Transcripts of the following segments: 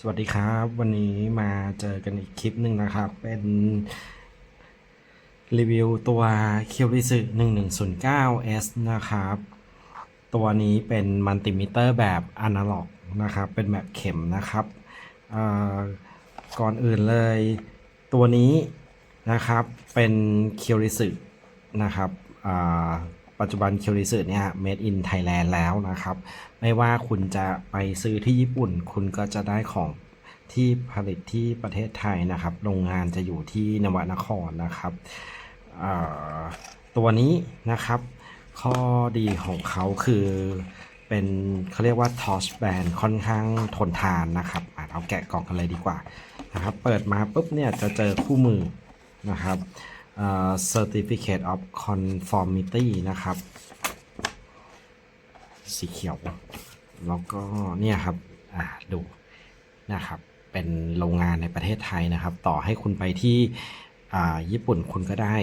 สวัสดีครับ วันนี้มาเจอกันอีกคลิปหนึ่งนะครับ เป็น รีวิวตัว k i r i s 1109S นะครับ ตัวนี้เป็นมัลติมิเตอร์แบบอนาล็อกนะครับ เป็นแบบเข็มนะครับ ก่อนอื่นเลย ตัวนี้นะครับเป็น k i r i s นะครับ ปัจจุบัน k i r i s เนี่ย made in Thailand แล้วนะครับ ไม่ว่าคุณจะไปซื้อที่ญี่ปุ่น คุณก็จะได้ของที่ผลิตที่ประเทศไทยนะครับ โรงงานจะอยู่ที่นวนครนะครับ ตัวนี้นะครับ ข้อดีของเขาคือเป็นเขาเรียกว่า torch band ค่อนข้างทนทานนะครับเราแกะกล่องกันเลยดีกว่านะครับ เปิดมาปุ๊บเนี่ยจะเจอคู่มือนะครับ certificate of conformity นะครับ สีเขียว แล้วก็เนี่ยครับดูนะครับเป็นโรงงานในประเทศไทยนะครับ ต่อให้คุณไปที่ญี่ปุ่นคุณก็ได้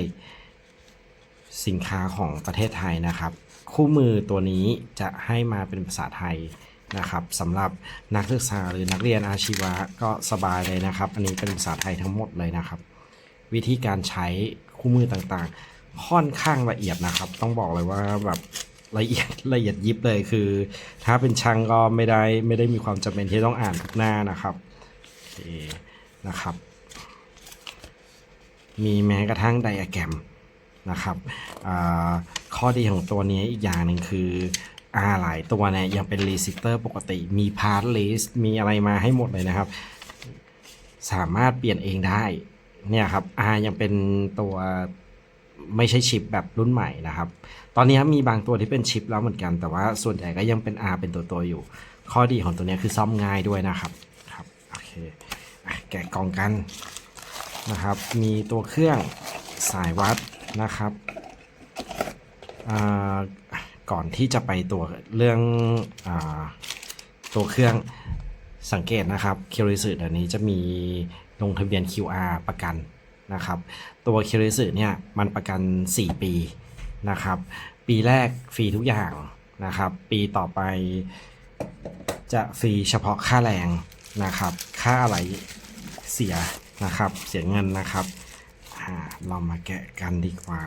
สินค้าของประเทศไทยนะครับ คู่มือตัวนี้จะให้มาเป็นภาษาไทยนะครับสำหรับนักศึกษาหรือนักเรียนอาชีวะก็สบายเลยนะครับ อันนี้เป็นภาษาไทยทั้งหมดเลยนะครับ วิธีการใช้ คู่มือต่างๆ ค่อนข้างละเอียดนะครับ ต้องบอกเลยว่าแบบละเอียดละเอียดยิบเลยคือ ถ้าเป็นช่างก็ไม่ได้ไม่ได้มีความจำเป็นที่ต้องอ่านทุกหน้านะครับโอเคนะครับ มีแม้กระทั่งไดอะแกรมนะครับข้อดีของตัวนี้อีกอย่างหนึ่งคืออาหลายตัวเนี่ยยังเป็นรีสิสเตอร์ปกติมีพาร์ทลิสมีอะไรมาให้หมดเลยนะครับ สามารถเปลี่ยนเองได้ เนี่ยครับ R ยังเป็นตัวไม่ใช่ชิปแบบรุ่นใหม่นะครับ ตอนนี้มีบางตัวที่เป็นชิปแล้วเหมือนกัน แต่ว่าส่วนใหญ่ก็ยังเป็น R เป็นตัวตัวๆอยู่ ข้อดีของตัวนี้คือซ่อมง่ายด้วยนะครับ ครับ โอเคอแกะกล่องกันนะครับ มีตัวเครื่องสายวัดนะครับอ่าก่อนที่จะไปตัวเรื่องอตัวเครื่องสังเกตนะครับ เคิริสึเดี๋ยวนี้จะมี ลงทะเบียน QR ประกันนะครับ ตัวเคิริสึเนี่ยมันประกัน 4 ปีนะครับ ปีแรกฟรีทุกอย่างนะครับ ปีต่อไปจะฟรีเฉพาะค่าแรงนะครับ ค่าอะไรเสียนะครับ เสียเงินนะครับอ่าเรามาแกะกันดีกว่า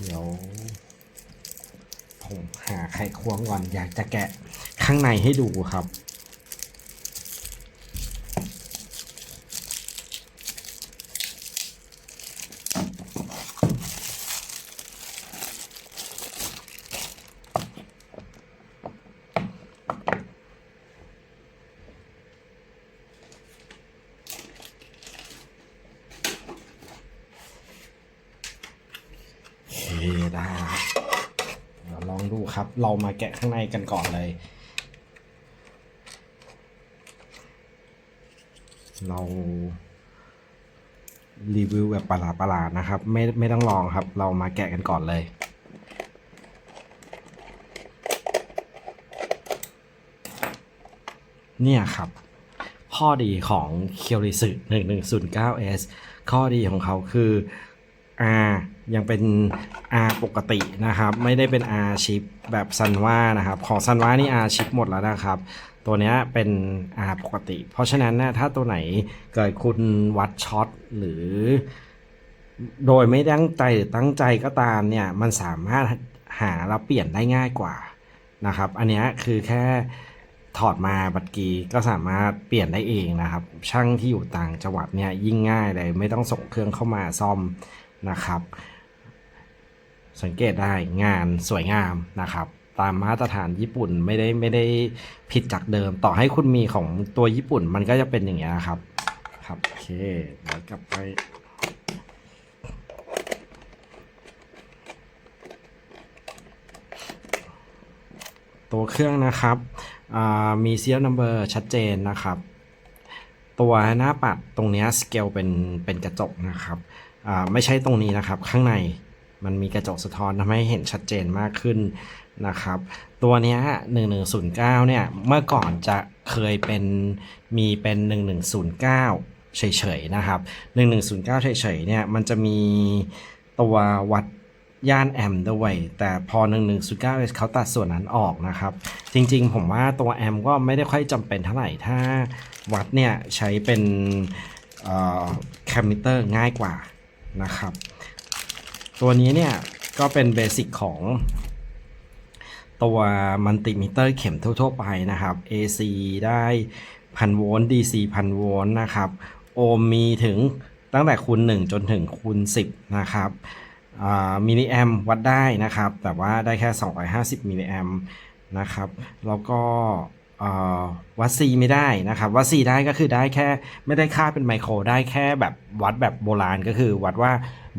เดี๋ยว ผมหาไขควงก่อนอยากจะแกะข้างในให้ดูครับ โอเคได้ครับเดี๋ยวลองดู ครับ เรามาแกะข้างในกันก่อนเลย เรารีวิวแบบประหลาดๆนะครับ ไม่ไม่ต้องลองครับ เรามาแกะกันก่อนเลย เนี่ยครับ ข้อดีของ k i r i s 1109S ข้อดีของเขาคือ R ยังเป็น R ปกตินะครับ ไม่ได้เป็น R ชิปแบบซันว่านะครับ ของซันว่านี่ R ชิปหมดแล้วนะครับ ตัวนี้เป็น R ปกติ เพราะฉะนั้นนะถ้าตัวไหนเกิดคุณวัดช็อตหรือ โดยไม่ตั้งใจหรือตั้งใจก็ตามเนี่ย มันสามารถหาแล้วเปลี่ยนได้ง่ายกว่านะครับ อันนี้คือแค่ถอดมาบัตรกีก็สามารถเปลี่ยนได้เองนะครับ ช่างที่อยู่ต่างจังหวัดเนี่ยยิ่งง่ายเลย ไม่ต้องส่งเครื่องเข้ามาซ่อม นะครับ สังเกตได้งานสวยงามนะครับ ตามมาตรฐานญี่ปุ่นไม่ได้ไม่ได้ผิดจากเดิม ต่อให้คุณมีของตัวญี่ปุ่นมันก็จะเป็นอย่างเงี้ยครับ ครับโอเคเดี๋ยวกลับไปตัวเครื่องนะครับอ่ามี serial number ชัดเจนนะครับ ตัวหน้าปัดตรงนี้สเกลเป็นเป็นกระจกนะครับ ไม่ใช่ตรงนี้นะครับ ข้างในมันมีกระจกสะท้อนทำให้เห็นชัดเจนมากขึ้นนะครับ ตัวนี้ 1109 เนี่ย เมื่อก่อนจะเคยเป็นมีเป็น 1109 เฉยๆ นะครับ 1109 เฉยๆ เนี่ย มันจะมีตัววัดย่านแอมด้วย แต่พอ 1109 เขาตัดส่วนนั้นออกนะครับ จริงๆ ผมว่าตัวแอมก็ไม่ได้ค่อยจำเป็นเท่าไหร่ ถ้าวัดเนี่ย ใช้เป็นแคมมิเตอร์ง่ายกว่า นะครับ ตัวนี้เนี่ยก็เป็นเบสิกของตัวมัลติมิเตอร์เข็มทั่วๆไปนะครับ AC ได้พันโวลต์ DC พันโวลต์นะครับ โอห์มมีถึงตั้งแต่คูณ1 จนถึงคูณ10 นะครับมิลลิแอมวัดได้นะครับ แต่ว่าได้แค่ 250 มิลลิแอมนะครับ แล้วก็ วัด C ไม่ได้นะครับวัด C ได้ก็คือได้แค่ไม่ได้ค่าเป็นไมโครได้แค่แบบวัดแบบโบราณก็คือ วัดว่า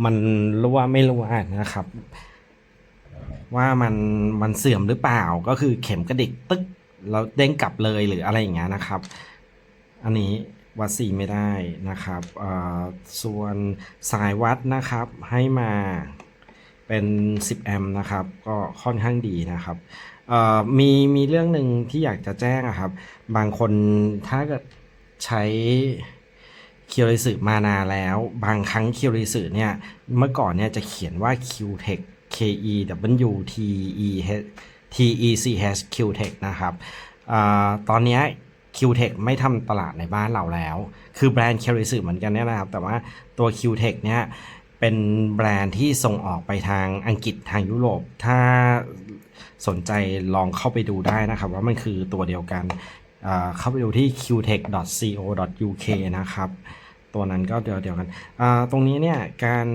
มันรั่วไม่รั่วนะครับ ว่ามันมันเสื่อมหรือเปล่าก็คือเข็มกระดิกตึ๊กแล้วเด้งกลับเลยหรืออะไรอย่างเงี้ยนะครับ อันนี้วัดสีไม่ได้นะครับเออส่วนสายวัดนะครับให้มาเป็น 10 แอมป์นะครับ ก็ค่อนข้างดีนะครับ เอ่อมีมีเรื่องหนึ่งที่อยากจะแจ้งอะครับ บางคนถ้าเกิดใช้เคียวริสึมานานแล้ว บางครั้งเคียวริสึเนี่ย เมื่อก่อนเนี่ยจะเขียนว่า QTech K E W T E H T E C H QTech นะครับอตอนนี้ QTech ไม่ทำตลาดในบ้านเราแล้ว คือแบรนด์ k ค r i สึเหมือนกันเนี่ยนะครับ แต่ว่าตัว QTech เนี่ยเป็นแบรนด์ที่ส่งออกไปทางอังกฤษทางยุโรป ถ้า สนใจลองเข้าไปดูได้นะครับ ว่ามันคือตัวเดียวกัน เข้าไปดูที่ qtech.co.uk นะครับ ตัวนั้นก็เดียวเดียวกันตรงนี้เนี่ยการ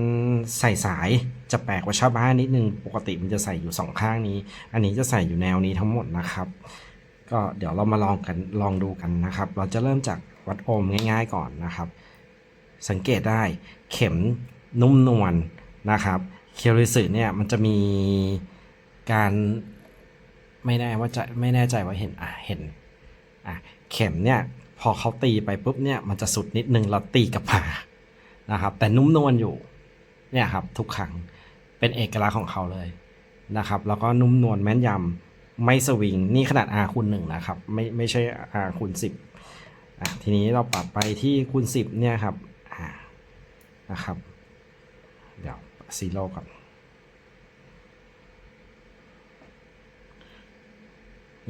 ใส่สายจะแปลกกว่าชาวบ้านนิดนึง ปกติมันจะใส่อยู่สองข้างนี้ อันนี้จะใส่อยู่แนวนี้ทั้งหมดนะครับ ก็เดี๋ยวเรามาลองกันลองดูกันนะครับ เราจะเริ่มจากวัดโอห์มง่าย ๆ ก่อนนะครับ สังเกตได้เข็มนุ่มนวลนะครับ เคียวริสึเนี่ยมันจะมีการ ไม่แน่ว่าจะไม่แน่ใจว่าเห็นอะเห็นอะเข็มเนี่ยพอเขาตีไปปุ๊บเนี่ยมันจะสุดนิดนึงแล้วตีกลับมานะครับ แต่นุ่มนวลอยู่เนี่ยครับทุกครั้งเป็นเอกลักษณ์ของเขาเลยนะครับ แล้วก็นุ่มนวลแม่นยำไม่สวิงนี่ขนาด R คูณหนึ่งนะครับ ไม่ไม่ใช่ R คูณสิบอะทีนี้เราปรับไปที่คูณสิบเนี่ยครับอ่านะครับ เดี๋ยวซีโร่ก่อน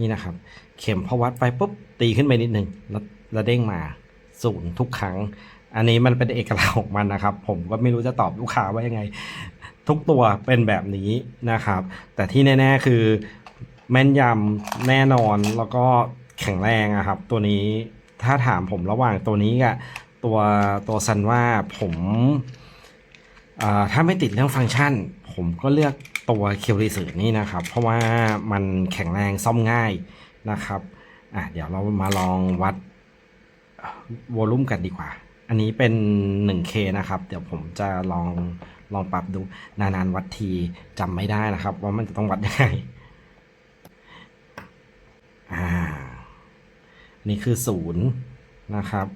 นี่นะครับ เข็มพอวัดไปปุ๊บตีขึ้นไปนิดนึงแล้วแล้วเด้งมาศูนย์ทุกครั้ง อันนี้มันเป็นเอกลักษณ์ของมันนะครับ ผมก็ไม่รู้จะตอบลูกค้าว่ายังไง ทุกตัวเป็นแบบนี้นะครับ แต่ที่แน่ ๆ คือแม่นยำแน่นอนแล้วก็แข็งแรงอะครับ ตัวนี้ถ้าถามผมระหว่างตัวนี้กับตัวตัวซันว่าผมถ้าไม่ติดเรื่องฟังก์ชัน ผมก็เลือก ตัวเคียวริสึนี่นะครับ เพราะว่ามันแข็งแรงซ่อมง่ายนะครับอะเดี๋ยวเรามาลองวัดวอลลุ่มกันดีกว่า อันนี้เป็น 1K นะครับ เดี๋ยวผมจะลองลองปรับดูนานๆวัดทีจำไม่ได้นะครับ ว่ามันจะต้องวัดยังไงอ่านี่คือศูนย์นะครับ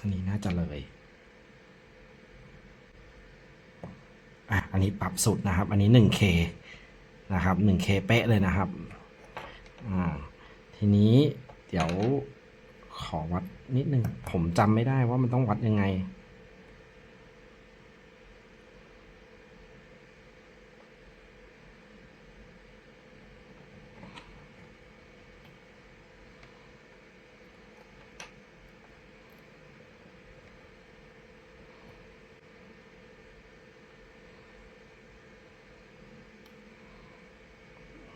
อันนี้น่า จะเลยอะอันนี้ปรับสุดนะครับ อันนี้ 1K นะครับ 1K เป๊ะเลยนะครับอ่าทีนี้เดี๋ยวขอวัดนิดนึง ผมจำไม่ได้ว่ามันต้องวัดยังไง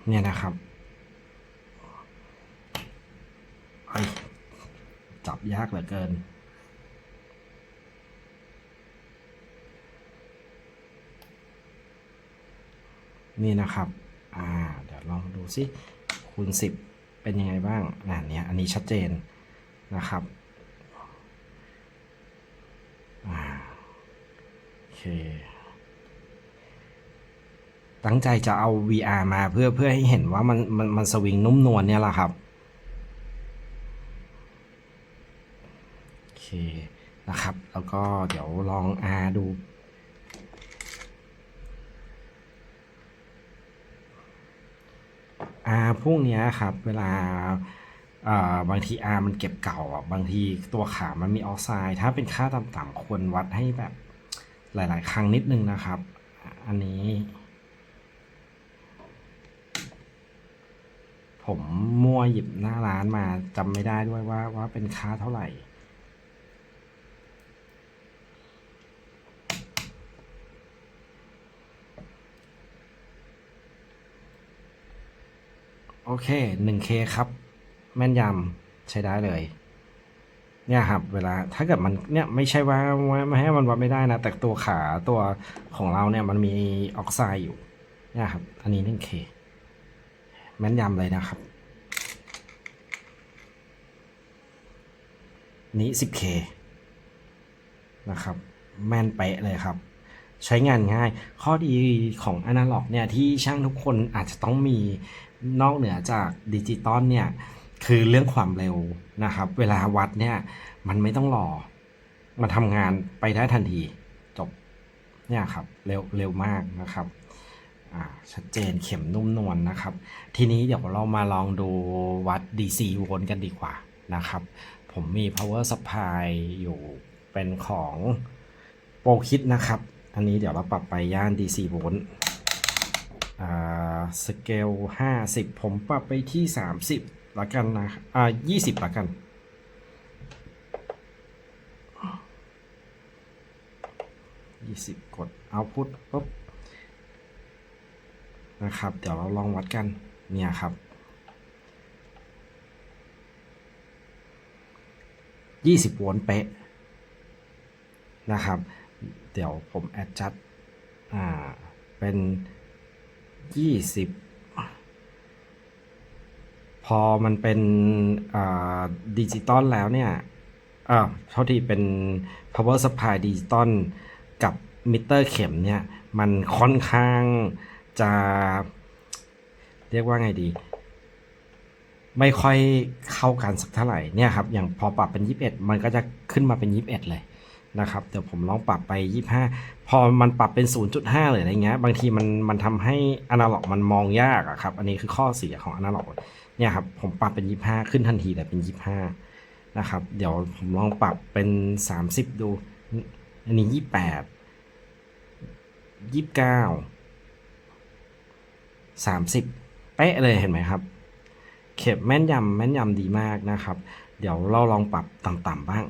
เนี่ยนะครับเฮ้จับยากเหลือเกิน นี่นะครับ อ่า เดี๋ยวลองดูสิคูณสิบเป็นยังไงบ้างอ่าเนี่ยอันนี้ชัดเจนนะครับอ่าโอเค ตั้งใจจะเอา VR มาเพื่อเพื่อให้เห็นว่ามันมันมันสวิงนุ่มนวลเนี่ยแหละครับโอเคนะครับ แล้วก็เดี๋ยวลอง R ดูอาพวกนี้ครับ เวลาบางทีอามันเก็บเก่าอะบางทีตัวขามันมีออกไซด์ถ้าเป็นค่าต่ำๆควรวัดให้แบบหลาย ๆ ครั้งนิดนึงนะครับ อันนี้ ผมมั่วหยิบหน้าร้านมาจำไม่ได้ด้วยว่าว่าเป็นค่าเท่าไหร่ โอเค 1K ครับ แม่นยำใช้ได้เลย เนี่ยครับ เวลาถ้าเกิดมันเนี่ยไม่ใช่ว่าว่าไม่ให้มันวัดไม่ได้นะ แต่ตัวขาตัวของเราเนี่ยมันมีออกไซด์อยู่ เนี่ยครับ อันนี้ 1K แม่นยำเลยนะครับ นี้ 10K นะครับ แม่นเป๊ะเลยครับ ใช้งานง่าย ข้อดีของอนาล็อกเนี่ย ที่ช่างทุกคนอาจจะต้องมีนอกเหนือจากดิจิตอลเนี่ย คือเรื่องความเร็วนะครับ เวลาวัดเนี่ย มันไม่ต้องรอมาทำงานไปได้ทันที จบ เนี่ยครับ เร็วเร็วมากนะครับ ชัดเจนเข็มนุ่มนวลนะครับ ทีนี้เดี๋ยวเรามาลองดูวัด DC โวลต์กันดีกว่านะครับ ผมมี power supply อยู่เป็นของโปรคิดนะครับ อันนี้เดี๋ยวเราปรับไปย่าน DC โวลต์สเกล50ผมปรับไปที่30ละกันนะอ่า20ละกัน20กด output ปุ๊บ นะครับ เดี๋ยวเราลองวัดกันเนี่ยครับ20โวลต์เป๊ะนะครับ เดี๋ยวผม adjust อ่าเป็น20พอมันเป็นดิจิตอลแล้วเนี่ยอ่าเท่าที่เป็น power supply ดิจิตอลกับมิเตอร์เข็มเนี่ย มันค่อนข้าง จะ เรียกว่าไงดี ไม่ค่อยเข้ากันสักเท่าไหร่เนี่ยครับอย่างพอปรับเป็น 21 มันก็จะขึ้นมาเป็น 21 เลยนะครับเดี๋ยวผมลองปรับไป 25 พอมันปรับเป็น 0.5หรืออะไรเงี้ยบางทีมันมันทำให้อนาล็อกมันมองยากอะครับ อันนี้คือข้อเสียของอนาล็อกเนี่ยครับผมปรับเป็น 25 ขึ้นทันทีแต่เป็น 25 นะครับ เดี๋ยวผมลองปรับเป็น 30 ดู อันนี้ 28 29 30เป๊ะเลยเห็นไหมครับ เข็มแม่นยำแม่นยำดีมากนะครับ เดี๋ยวเราลองปรับต่ำๆบ้าง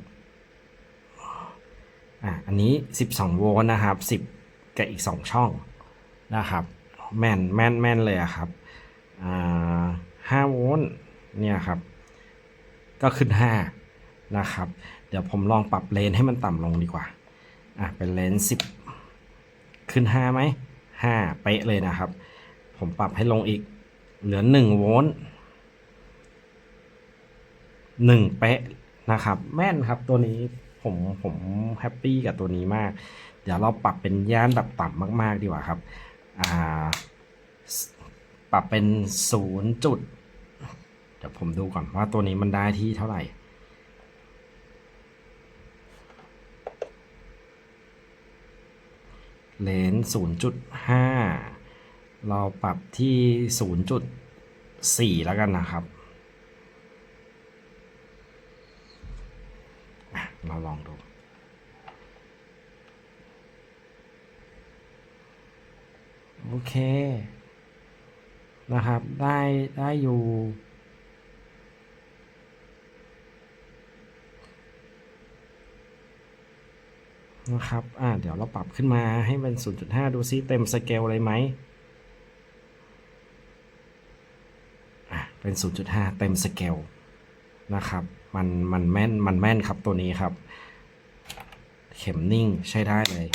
อะอันนี้ 12 โวลต์นะครับ 10 กับอีก 2 ช่องนะครับแม่นแม่นแม่นเลยครับอ่า5โวลต์เนี่ยครับ ก็ขึ้น 5 นะครับ เดี๋ยวผมลองปรับเลนให้มันต่ำลงดีกว่าอะเป็นเลนส์10 ขึ้น 5 ไหม5เป๊ะเลยนะครับ ผมปรับให้ลงอีก เหลือ1โวลต์1เป๊ะนะครับ แม่นครับตัวนี้ผมผมแฮปปี้กับตัวนี้มาก เดี๋ยวเราปรับเป็นย่านแบบต่ำมาก ๆ ดีกว่าครับอ่าปรับเป็น0จุดเดี๋ยวผมดูก่อนว่าตัวนี้มันได้ที่เท่าไหร่เลนส์0.5 เราปรับที่ 0.4 แล้วกันนะครับ เราลองดู โอเค นะครับ ได้ ได้อยู่นะครับ อ่า เดี๋ยวเราปรับขึ้นมาให้เป็น 0.5 ดูซิเต็มสเกลเลยไหมอะ เป็น 0.5 เต็มสเกลนะครับมันมันแม่นมันแม่นครับตัวนี้ครับ เข็มนิ่งใช้ได้เลย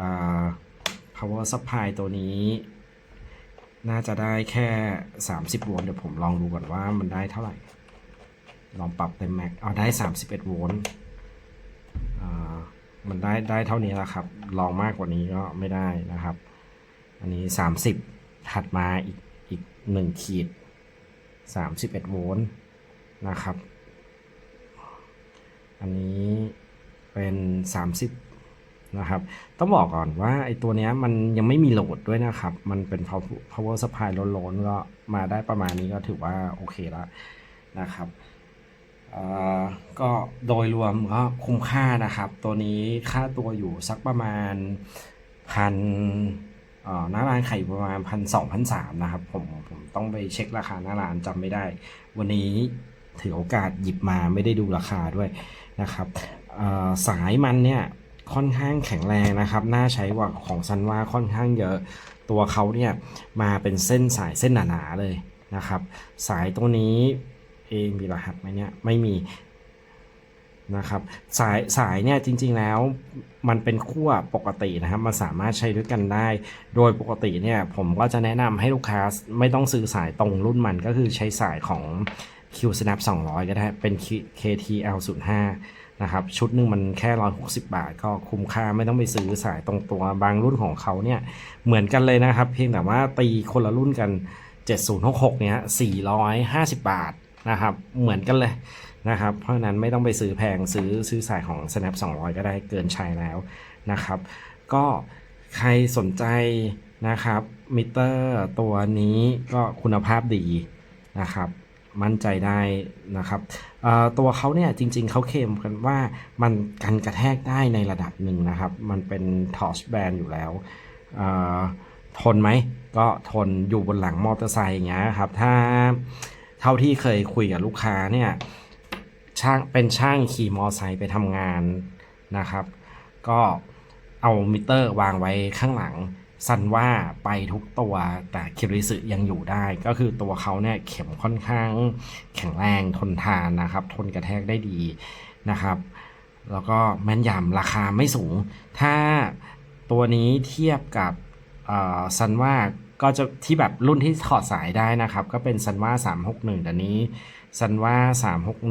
อ่า power supply ตัวนี้ น่าจะได้แค่ 30 โวลต์เดี๋ยวผมลองดูก่อนว่ามันได้เท่าไหร่ ลองปรับเต็มแม็กเอาได้ 31 โวลต์อ่ามันได้ได้เท่านี้แล้วครับ ลองมากกว่านี้ก็ไม่ได้นะครับ อันนี้ 30 ถัดมาอีกอีกหนึ่งขีด 31 โวลต์นะครับ อันนี้เป็น 30 นะครับ ต้องบอกก่อนว่าไอตัวเนี้ยมันยังไม่มีโหลดด้วยนะครับ มันเป็น power supply โล้นๆ ก็มาได้ประมาณนี้ก็ถือว่าโอเคแล้วนะครับอ่อก็โดยรวมก็คุ้มค่านะครับ ตัวนี้ค่าตัวอยู่สักประมาณพัน หน้าร้านไข่ประมาณพันสองพันสามนะครับผมผมต้องไปเช็คราคาหน้าร้านจำไม่ได้ วันนี้ถือโอกาสหยิบมาไม่ได้ดูราคาด้วยนะครับสายมันเนี่ยค่อนข้างแข็งแรงนะครับ น่าใช้กว่าของซันว่าค่อนข้างเยอะ ตัวเขาเนี่ยมาเป็นเส้นสายเส้นหนาๆเลยนะครับ สายตัวนี้เองมีรหัสไหมเนี่ยไม่มี นะครับสายสายเนี่ยจริงๆแล้วมันเป็นขั้วปกตินะครับมันสามารถใช้ด้วยกันได้ โดยปกติเนี่ยผมก็จะแนะนำให้ลูกค้าไม่ต้องซื้อสายตรงรุ่นมันก็คือใช้สายของ Q Snap 200 ก็ได้เป็น KTL 05นะครับชุดหนึ่งมันแค่ 160 บาท ก็คุ้มค่าไม่ต้องไปซื้อสายตรงตัวบางรุ่นของเขาเนี่ยเหมือนกันเลยนะครับ เพียงแต่ว่าตีคนละรุ่นกัน 7066เนี้ย450 บาทนะครับเหมือนกันเลย นะครับ เพราะนั้นไม่ต้องไปซื้อแพงซื้อซื้อสายของ Snap 200 ก็ได้เกินใช้แล้วนะครับ ก็ใครสนใจนะครับมิเตอร์ตัวนี้ก็คุณภาพดีนะครับมั่นใจได้นะครับตัวเขาเนี่ยจริงๆเขาเคลมกันว่ามันกันกระแทกได้ในระดับหนึ่งนะครับ มันเป็นทอ r แบนอยู่แล้วทนไหมก็ทนอยู่บนหลังมอเตอร์ไซค์อย่างเงี้ยครับถ้าเท่าที่เคยคุยกับลูกค้าเนี่ย ช่างเป็นช่างขี่มอไซค์ไปทำงานนะครับ ก็เอามิเตอร์วางไว้ข้างหลังซันว่าไปทุกตัวแต่คิริสึยังอยู่ได้ ก็คือตัวเขาเนี่ยเข็มค่อนข้างแข็งแรงทนทานนะครับ ทนกระแทกได้ดีนะครับ แล้วก็แม่นยำราคาไม่สูง ถ้าตัวนี้เทียบกับซันว่าก็จะที่แบบรุ่นที่ถอดสายได้นะครับ ก็เป็นซันว่า361แต่นี้ ซันว่า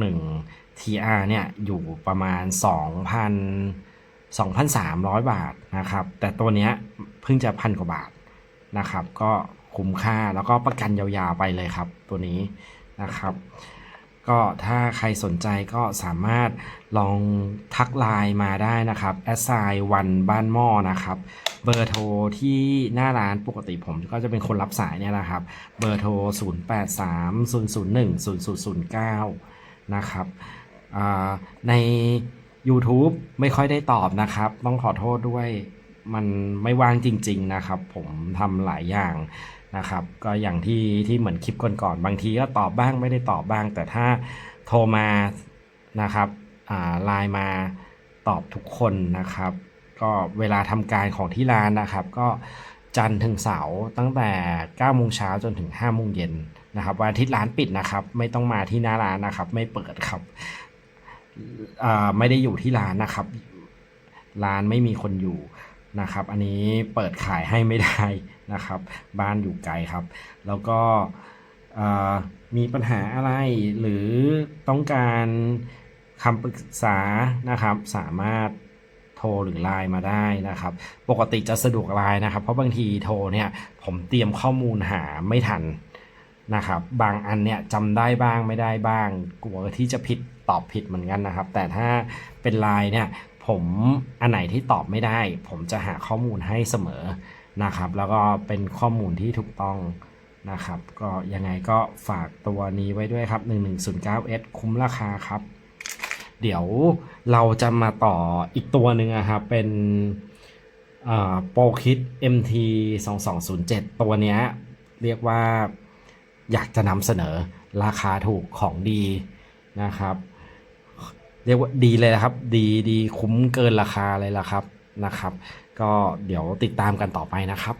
361 TR เนี่ยอยู่ประมาณ 2,000 2,300 บาทนะครับ แต่ตัวเนี้ยเพิ่งจะพันกว่าบาทนะครับ ก็คุ้มค่าแล้วก็ประกันยาวๆไปเลยครับ ตัวนี้นะครับ ก็ถ้าใครสนใจก็สามารถลองทักไลน์มาได้นะครับแอสไซวันบ้านหม้อนะครับ บอร์โทรที่หน้าร้านปกติผมก็จะเป็นคนรับสายเนี่ยนะครับ เบอร์โทร 0830010009 นะครับใน YouTube ไม่ค่อยได้ตอบนะครับ ต้องขอโทษด้วยมันไม่ว่างจริง ๆนะครับ ผมทำหลายอย่างนะครับ ก็อย่างที่ที่เหมือนคลิปก่อนๆบางทีก็ตอบบ้างไม่ได้ตอบบ้าง แต่ถ้าโทรมานะครับไลน์มาตอบทุกคนนะครับ ก็เวลาทำการของที่ร้านนะครับ ก็จันทร์ถึงเสาร์ตั้งแต่9โมงเช้าจนถึง5โมงเย็นนะครับวันอาทิตย์ร้านปิดนะครับ ไม่ต้องมาที่หน้าร้านนะครับ ไม่เปิดครับไม่ได้อยู่ที่ร้านนะครับ ร้านไม่มีคนอยู่นะครับ อันนี้เปิดขายให้ไม่ได้นะครับ บ้านอยู่ไกลครับ แล้วก็มีปัญหาอะไรหรือต้องการคำปรึกษานะครับสามารถ โทรหรือไลน์มาได้นะครับ ปกติจะสะดวกไลน์นะครับ เพราะบางทีโทรเนี่ยผมเตรียมข้อมูลหาไม่ทันนะครับ บางอันเนี่ยจำได้บ้างไม่ได้บ้าง กลัวที่จะผิดตอบผิดเหมือนกันนะครับ แต่ถ้าเป็นไลน์เนี่ยผมอันไหนที่ตอบไม่ได้ ผมจะหาข้อมูลให้เสมอนะครับ แล้วก็เป็นข้อมูลที่ถูกต้องนะครับ ก็ยังไงก็ฝากตัวนี้ไว้ด้วยครับ 1109S คุ้มราคาครับ เดี๋ยวเราจะมาต่ออีกตัวหนึ่งนะครับเป็นโปรคิด MT 2207 ตัวเนี้ยเรียกว่าอยากจะนำเสนอราคาถูกของดีนะครับ เรียกว่าดีเลยนะครับ ดีดีคุ้มเกินราคาเลยละครับนะครับ ก็เดี๋ยวติดตามกันต่อไปนะครับ